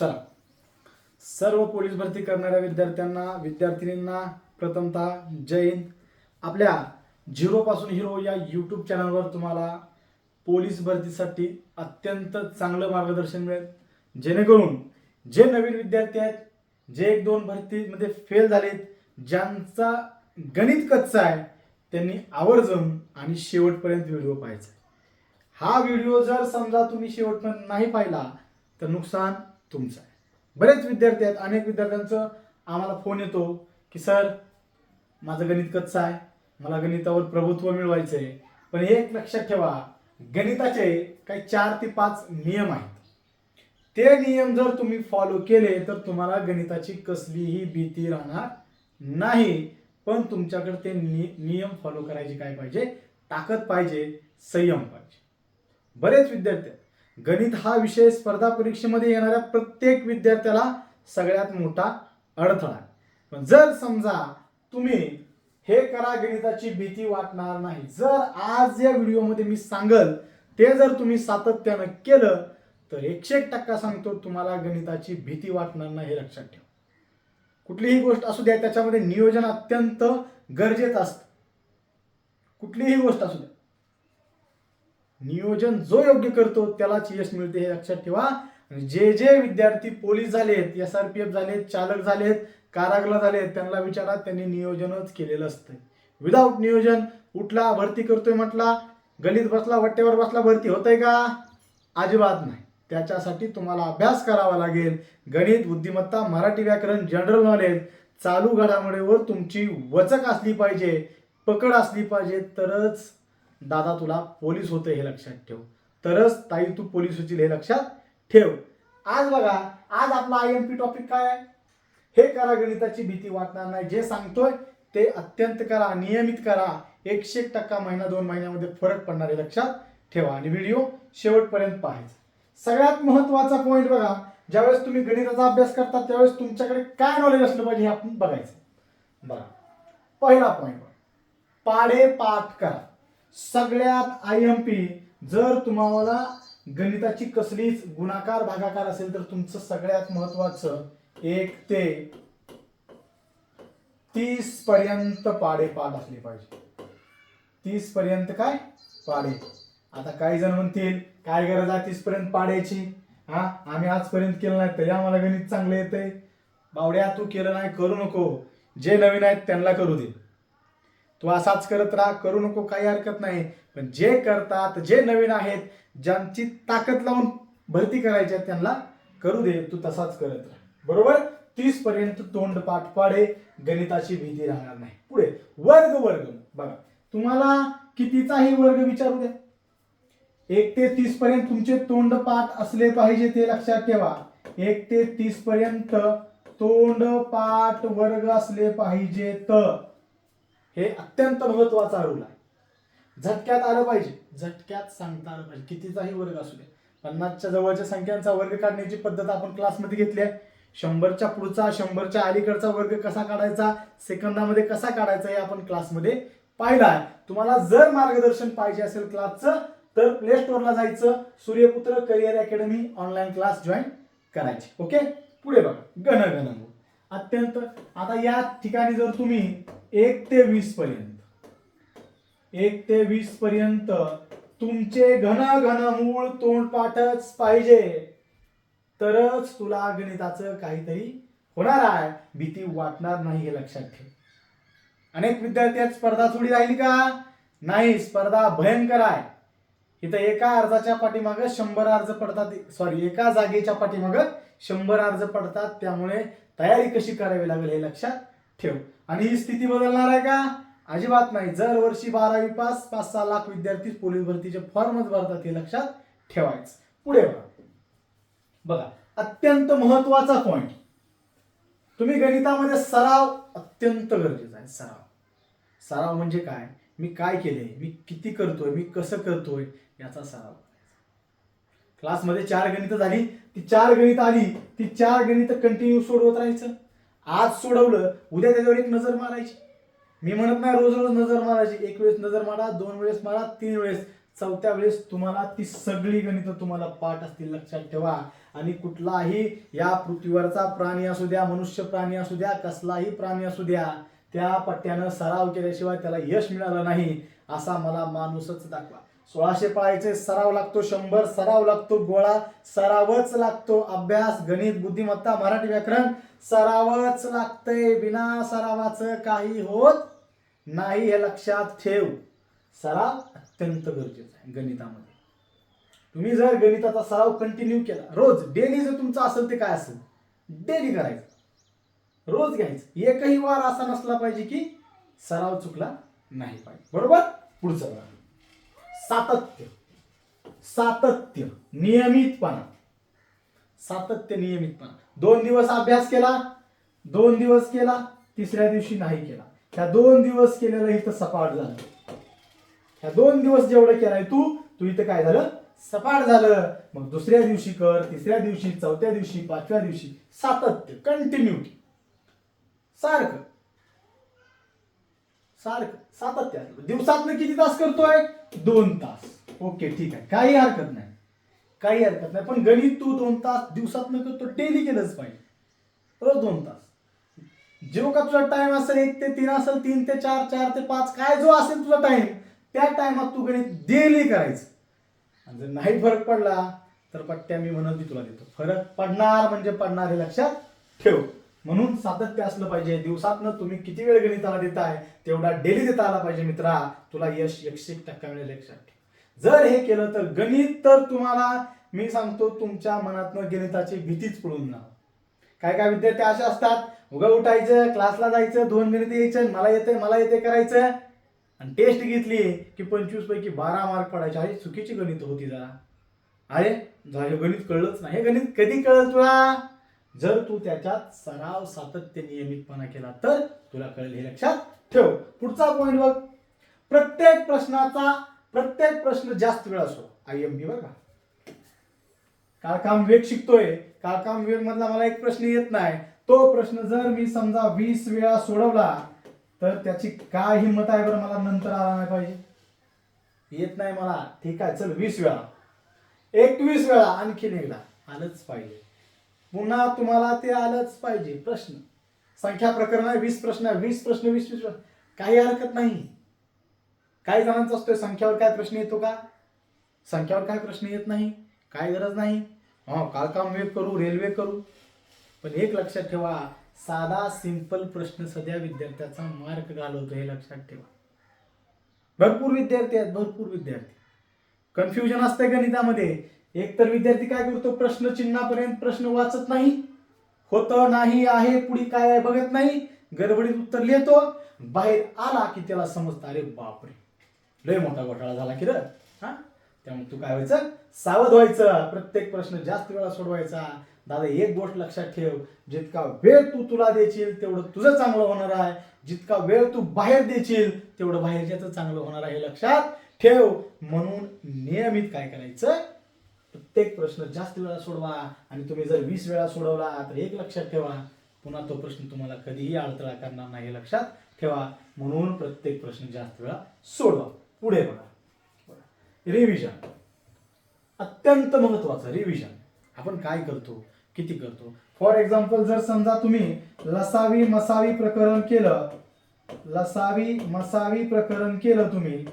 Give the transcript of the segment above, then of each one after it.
चला. सर्व पोलीस भरती करणाऱ्या विद्यार्थ्यांना विद्यार्थिनींना प्रथमतः जय हिंद. आपल्या झिरोपासून हिरो या यूट्यूब चॅनलवर तुम्हाला पोलीस भरतीसाठी अत्यंत चांगलं मार्गदर्शन मिळेल. जेणेकरून जे नवीन विद्यार्थी आहेत जे एक दोन भरतीमध्ये फेल झालेत ज्यांचा गणित कच्चा आहे त्यांनी आवर्जून आणि शेवटपर्यंत व्हिडिओ पाहायचा हा व्हिडिओ जर समजा तुम्ही शेवटपर्यंत नाही पाहिला तर नुकसान तुमचा आहे. बरेच विद्यार्थी आहेत अनेक विद्यार्थ्यांचं आम्हाला फोन येतो की सर माझं गणित कच्चं आहे मला गणितावर प्रभुत्व मिळवायचं आहे पण एक लक्षात ठेवा गणिताचे काही चार ते पाच नियम आहेत. ते नियम जर तुम्ही फॉलो केले तर तुम्हाला गणिताची कसलीही भीती राहणार नाही पण तुमच्याकडे ते नि- नियम फॉलो करायची काय पाहिजे? ताकद पाहिजे संयम पाहिजे. बरेच विद्यार्थी आहेत. गणित हा विषय स्पर्धा परीक्षेमध्ये येणाऱ्या प्रत्येक विद्यार्थ्याला सगळ्यात मोठा अडथळा आहे. पण जर समजा तुम्ही हे करा गणिताची भीती वाटणार नाही. जर आज या व्हिडिओमध्ये मी सांगल ते जर तुम्ही सातत्यानं केलं तर एकशे एक टक्का सांगतो तुम्हाला गणिताची भीती वाटणार नाही हे लक्षात ठेवा. कुठलीही गोष्ट असू द्या त्याच्यामध्ये नियोजन अत्यंत गरजेचं असतं. कुठलीही गोष्ट असू द्या. नियोजन जो योग्य करतो त्यालाच यश मिळते हे लक्षात ठेवा. जे जे विद्यार्थी पोलीस झालेत एस आर पी एफ झालेत चालक झालेत कारागला झालेत त्यांना विचारा त्यांनी नियोजनच केलेलं असतं विदाऊट नियोजन उठला भरती करतोय म्हटला गणित बसला वट्टेवर बसला भरती होतंय का? अजिबात नाही. त्याच्यासाठी तुम्हाला अभ्यास करावा लागेल. गणित बुद्धिमत्ता मराठी व्याकरण जनरल नॉलेज चालू घडामोडीवर तुमची वचक असली पाहिजे पकड असली पाहिजे तरच दादा तुला पोलीस होतं हे लक्षात ठेव. तरच ताई तू पोलीस होतील हे लक्षात ठेव. आज बघा आज आपला आय एम पी टॉपिक काय आहे? हे करा गणिताची भीती वाटणार नाही. जे सांगतोय ते अत्यंत करा नियमित करा. एकशे एक टक्का महिना दोन महिन्यामध्ये फरक पडणार हे लक्षात ठेवा. आणि व्हिडिओ शेवटपर्यंत पाहायचा. सगळ्यात महत्त्वाचा पॉईंट बघा ज्यावेळेस तुम्ही गणिताचा अभ्यास करता त्यावेळेस तुमच्याकडे काय नॉलेज असलं पाहिजे हे आपण बघायचं. बघा. पहिला पॉईंट पाढे पाठ करा. सगळ्यात आय एम पी जर तुम्हाला गणिताची कसलीच गुणाकार भागाकार असेल तर तुमचं सगळ्यात महत्वाचं एक ते तीस पर्यंत पाडे पाठ असले पाहिजे. तीस पर्यंत काय? पाडे. आता काही जण म्हणतील काय गरज आहे तीस पर्यंत पाड्याची? हा आम्ही आजपर्यंत केलं नाही तरी आम्हाला गणित चांगलं येतंय. बावड्या तू केलं नाही करू नको. जे नवीन आहेत त्यांना करू दे. तू असाच करत राहा करू नको काही हरकत नाही. पण जे करतात जे नवीन आहेत ज्यांची ताकद लावून भरती करायची त्यांना करू दे तू तसाच करत राहा. बरोबर? तीस पर्यंत तोंड पाठ पाडे गणिताची भीती राहणार नाही. पुढे वर्ग वर्ग. बघा तुम्हाला कितीचाही वर्ग विचारू द्या. एक ते तीस पर्यंत तुमचे तोंड पाठ असले पाहिजे ते लक्षात ठेवा. एक ते तीस पर्यंत तोंड पाठ वर्ग असले पाहिजेत. हे अत्यंत महत्त्वाचा रूल आहे. झटक्यात आलं पाहिजे. झटक्यात सांगता आलं पाहिजे. कितीचाही वर्ग असू दे. पन्नासच्या जवळच्या संख्यांचा वर्ग काढण्याची पद्धत आपण क्लासमध्ये घेतली आहे. शंभरच्या पुढचा शंभरच्या अलीकडचा वर्ग कसा काढायचा सेकंदामध्ये कसा काढायचा हे आपण क्लासमध्ये पाहिला आहे. तुम्हाला जर मार्गदर्शन पाहिजे असेल क्लासचं तर प्ले स्टोअरला जायचं. Suryaputra career academy online class join करायचे. ओके? पुढे बघा. गण गण अत्यंत आता या ठिकाणी जर तुम्ही एक ते वीस पर्यंत. एक ते वीस पर्यंत तुमचे घन घन मूळ तोंडपाठच पाहिजे. तरच तुला गणिताचं काहीतरी होणार आहे. भीती वाटणार नाही हे लक्षात ठेव. अनेक विद्यार्थ्यात स्पर्धा थोडी राहिली का? नाही स्पर्धा भयंकर आहे. इथं एका अर्जाच्या पाठीमागं शंभर अर्ज पडतात. सॉरी एका जागेच्या पाठीमागं शंभर अर्ज पडतात. त्यामुळे तयारी कशी करावी लागेल हे लक्षात ठेव. आणि ही स्थिती बदलणार आहे का? अजिबात नाही. दरवर्षी बारावी पास पाच सहा लाख विद्यार्थी पोलीस भरतीचे फॉर्मच भरतात हे लक्षात ठेवायचं. पुढे बघा. बघा अत्यंत महत्त्वाचा पॉइंट तुम्ही गणितामध्ये सराव अत्यंत गरजेचा आहे. सराव. सराव म्हणजे काय? मी काय केले मी किती करतोय? मी कसं करतोय? याचा सराव क्लासमध्ये चार गणितं झाली. ती चार गणित आली. ती चार गणित कंटिन्यू सोडवत राहायचं. आज सोडवलं उद्या त्याच्यावर एक नजर मारायची. मी म्हणत नाही रोज रोज नजर मारायची. एक वेळेस नजर मारा दोन वेळेस मारा तीन वेळेस. चौथ्या वेळेस तुम्हाला ती सगळी गणितं तुम्हाला पाठ असतील लक्षात ठेवा. आणि कुठलाही या पृथ्वीवरचा प्राणी असू द्या मनुष्य प्राणी असू द्या कसलाही प्राणी असू द्या त्या पट्ट्यानं सराव केल्याशिवाय त्याला यश मिळालं नाही असा मला माणूसच दाखवा. सोळाशे पाळायचे सराव लागतो शंभर सराव लागतो गोळा सरावच लागतो अभ्यास गणित बुद्धिमत्ता मराठी व्याकरण सरावच लागतंय बिना सरावाचं काही होत नाही हे लक्षात ठेव. सराव अत्यंत गरजेचा आहे गणितामध्ये. तुम्ही जर गणिताचा सराव कंटिन्यू केला रोज डेली जर तुमचं असेल ते काय असेल? डेली करायचं. रोज घ्यायचं. एकही वार असा नसला पाहिजे की सराव चुकला नाही पाहिजे. बरोबर? पुढचं सातत्य. सातत्य. नियमितपणा. सातत्य नियमितपणा. दोन दिवस अभ्यास केला दोन दिवस केला तिसऱ्या दिवशी नाही केला. त्या दोन दिवस केलेलं इथं सपाट झालं. ह्या दोन दिवस जेवढं केलाय तू तू इथं काय झालं? सपाट झालं. मग दुसऱ्या दिवशी कर तिसऱ्या दिवशी चौथ्या दिवशी पाचव्या दिवशी. सातत्य. कंटिन्युटी सारखं. सारखं सातत्य दिवसातनं किती तास करतोय? दोन तास. ओके ठीक आहे. काही हरकत नाही. काही हरकत नाही. पण गणित तू दोन तास दिवसातनं करतो डेली केलंच पाहिजे. रोज दोन तास. जो का तुझा टाइम असेल एक ते तीन असेल तीन ते चार चार ते पाच काय जो असेल तुझा टाइम त्या टायमात तू गणित डेली करायचं. आणि जर नाही फरक पडला तर पट्ट्या मी म्हणत तुला देतो. फरक पडणार म्हणजे पडणार हे लक्षात ठेव. म्हणून सातत्य असलं पाहिजे. दिवसातनं तुम्ही किती वेळ गणिताला देताय तेवढा डेली देता आला पाहिजे मित्रा. तुला यश एकशे एक टक्का मिळेल लक्षात ठेव. जर हे केलं तर गणित तर तुम्हाला मी सांगतो तुमच्या मनातनं गणिताची भीतीच पळून ना काय काय विद्यार्थी असे असतात उगा उठायचं क्लासला जायचं दोन गणित यायचं मला येते मला येते करायचं. आणि टेस्ट घेतली की पंचवीस पैकी बारा मार्क पडायचे. अरे चुकीची गणित होती जरा. अरे गणित कळलंच नाही. हे गणित कधी कळलं तुला? जर तू त्याच्यात सराव सातत्य नियमितपणा केला तर तुला कळेल हे लक्षात ठेव. पुढचा पॉईंट बघ. प्रत्येक प्रश्नाचा प्रत्येक प्रश्न जास्त वेळा असो आय एम बी बघा का? काळकाम वेग शिकतोय. काळकाम वेग मधला मला एक प्रश्न येत नाही. तो प्रश्न जर मी समजा वीस वेळा सोडवला तर त्याची काय हिंमत आहे बरं मला? नंतर आला नाही पाहिजे. येत नाही मला. ठीक आहे चल वीस वेळा. एकवीस वेळा आणखीन एकदा. आलंच पाहिजे. पुन्हा तुम्हाला ते आलंच पाहिजे प्रश्न. संख्या प्रकरण आहे वीस प्रश्न वीस प्रश्न वीस वीस प्रश्न. काही हरकत नाही. काही जणांचा असतोय संख्यावर काय प्रश्न येतो का? संख्यावर काय प्रश्न येत नाही काय गरज नाही. हो, हा काळकाम वेग करू रेल्वे करू. पण एक लक्षात ठेवा साधा सिंपल प्रश्न सध्या विद्यार्थ्याचा मार्क घालवतो हे लक्षात ठेवा. भरपूर विद्यार्थी आहेत भरपूर विद्यार्थी. कन्फ्युजन असतंय गणितामध्ये. एक तर विद्यार्थी काय करतो? प्रश्न चिन्हापर्यंत प्रश्न वाचत नाही. होतं नाही आहे पुढे काय आहे बघत नाही. गडबडीत उत्तर लिहितो. बाहेर आला की त्याला समजतं अरे बापरे. लय मोठा घोटाळा झाला की र. हा? त्यामुळे तू काय व्हायचं? सावध व्हायचं. प्रत्येक प्रश्न जास्त वेळा सोडवायचा. दादा एक गोष्ट लक्षात ठेव. जितका वेळ तू तुला देशील तेवढं तुझं चांगलं होणार आहे. जितका वेळ तू बाहेर देशील तेवढं बाहेरच्याच चांगलं होणार आहे. लक्षात ठेव. म्हणून नियमित काय करायचं? प्रत्येक प्रश्न जास्त वेळा सोडवा आणि तुम्ही जर वीस वेळा सोडवला तर एक लक्षात ठेवा. पुन्हा तो प्रश्न तुम्हाला कधीही अडथळा करणार नाही लक्षात ठेवा. म्हणून प्रत्येक प्रश्न जास्त वेळा सोडवा. पुढे बघा. रिव्हिजन अत्यंत महत्वाचं रिव्हिजन आपण काय करतो? किती करतो? फॉर एक्झाम्पल जर समजा तुम्ही लसावी मसावी प्रकरण केलं लसावी मसावी प्रकरण केलं तुम्ही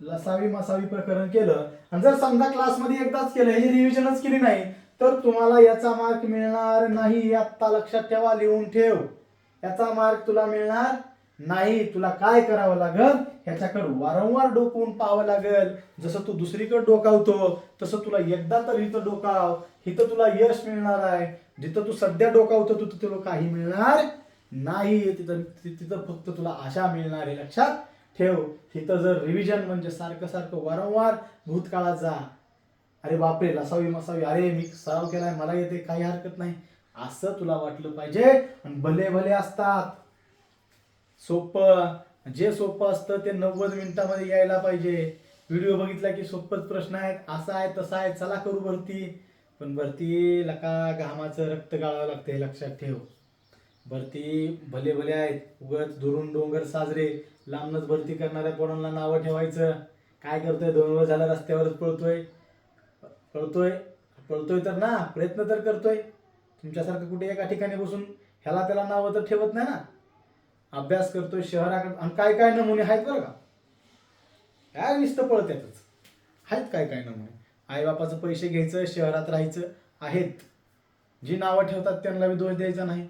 लसावी मसावी प्रकरण केलं आणि जर समजा क्लासमध्ये एकदाच केलं हे रिव्हिजनच केली नाही तर तुम्हाला याचा मार्क मिळणार नाही आत्ता लक्षात ठेवा लिहून ठेव. याचा मार्क तुला मिळणार नाही तुला काय करावं लागल? ह्याच्याकडे वारंवार डोकवून पाहावं लागेल. जसं तू दुसरीकडे डोकावतो तसं तुला एकदा तर इथं डोकाव इथं तुला यश मिळणार आहे. जिथं तू सध्या डोकावतो तू तुला काही मिळणार नाही. तिथं तिथं फक्त तुला आशा मिळणार आहे लक्षात ठेव. तिथं जर रिव्हिजन म्हणजे सारखं सारखं वारंवार भूतकाळात जा. अरे बापरे लसावी मसावी. अरे मी सराव केलाय मला येते काही हरकत नाही. असं तुला वाटलं पाहिजे आणि भले भले असतात. सोपं जे सोपं असतं ते नव्वद मिनिटामध्ये यायला पाहिजे. व्हिडिओ बघितला की सोपंच प्रश्न आहेत. असा आहे तसा आहे चला करू भरती. पण भरती लका घामाचं रक्त गाळावं लागतं हे लक्षात ठेव. भरती भले भले आहेत. उगत दुरून डोंगर साजरे. लांबनच भरती करणाऱ्या पोरांना नावं ठेवायचं. काय करतोय? दोन वर्ष झाला रस्त्यावरच पळतोय. पळतोय? पळतोय तर ना. प्रयत्न तर करतोय. तुमच्यासारखं कुठे एका ठिकाणी बसून ह्याला त्याला नावं तर ठेवत नाही ना. अभ्यास करतोय शहराकडे. आणि काय काय नमुने आहेत बरं का? काय नुसतं पळत्यातच. आहेत काय काय नमुने. आईबापाचं पैसे घ्यायचं शहरात राहायचं आहेत. जी नावं ठेवतात त्यांना बी दोष द्यायचा नाही.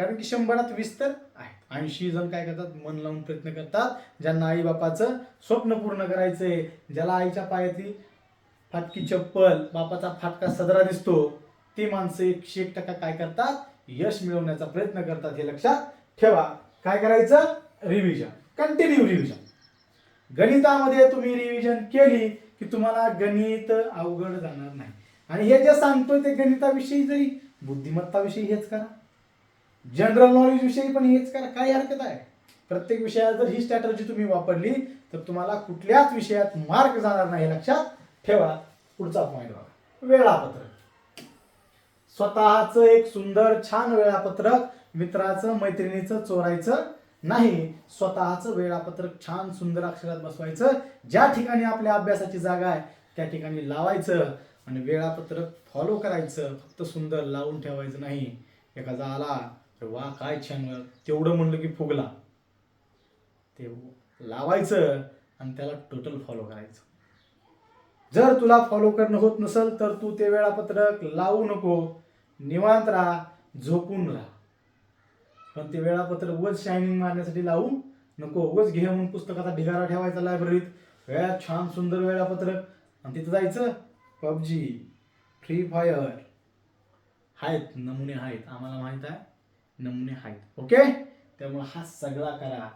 कारण की शंभरात वीस तर आहेत. ऐंशी जण काय करतात? मन लावून प्रयत्न करतात. ज्यांना आई बापाचं स्वप्न पूर्ण करायचंय ज्याला आईच्या पायातली फाटकी चप्पल बापाचा फाटका सदरा दिसतो ते माणसं एकशे एक टक्का काय करतात? यश मिळवण्याचा प्रयत्न करतात हे लक्षात ठेवा. काय करायचं? रिव्हिजन कंटिन्यू रिव्हिजन गणितामध्ये तुम्ही रिव्हिजन केली की तुम्हाला गणित अवघड जाणार नाही. आणि हे जे सांगतोय ते गणिताविषयी जरी बुद्धिमत्ताविषयी हेच करा. जनरल नॉलेज विषयी पण हेच करा काय हरकत आहे. प्रत्येक विषयात जर ही स्ट्रॅटर्जी तुम्ही वापरली तर तुम्हाला कुठल्याच विषयात मार्क जाणार नाही लक्षात ठेवा. पुढचा पॉईंट बघा. वेळापत्रक. स्वतःचं एक सुंदर छान वेळापत्रक मित्राचं मैत्रिणीचं चोरायचं नाही. स्वतःचं वेळापत्रक छान सुंदर अक्षरात बसवायचं. ज्या ठिकाणी आपल्या अभ्यासाची जागा आहे त्या ठिकाणी लावायचं आणि वेळापत्रक फॉलो करायचं. फक्त सुंदर लावून ठेवायचं नाही. एखादा आला तर वा काय छान तेवढं म्हणलं की फुगला. ते लावायचं आणि त्याला टोटल फॉलो करायचं. जर तुला फॉलो करणं होत नसेल तर तू ते वेळापत्रक लावू नको. निवांत राहा झोपून राहा. पण ते वेळापत्रक वच शायनिंग मारण्यासाठी लावू नको. उगच घे म्हणून पुस्तकाचा ढिगारा ठेवायचा लायब्ररीत वेळात छान सुंदर वेळापत्रक. आणि तिथं जायचं पबजी फ्री फायर आहेत नमुने आहेत आम्हाला माहीत आहे. नमुने आहेत. ओके? त्यामुळे हा सगळा करा.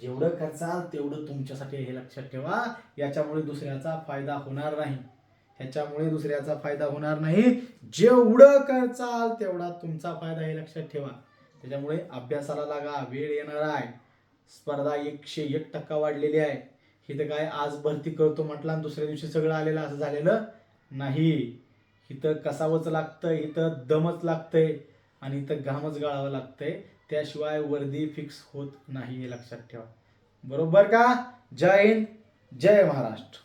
जेवढं करचाल तेवढं तुमच्यासाठी हे लक्षात ठेवा. याच्यामुळे दुसऱ्याचा फायदा होणार नाही. ह्याच्यामुळे दुसऱ्याचा फायदा होणार नाही. जेवढं करचाल तेवढा तुमचा फायदा हे लक्षात ठेवा. त्याच्यामुळे अभ्यासाला लागा. वेळ येणार आहे. स्पर्धा एकशे एक टक्का वाढलेली आहे. इथं काय आज भरती करतो म्हटलं आणि दुसऱ्या दिवशी सगळं आलेलं असं झालेलं नाही. इथं कसावंच लागतं इथं दमच लागतंय. आणि इथं घामच गाळावं लागतंय. त्याशिवाय वर्दी फिक्स होत नाही हे लक्षात ठेवा. बरोबर का? जय हिंद जय महाराष्ट्र.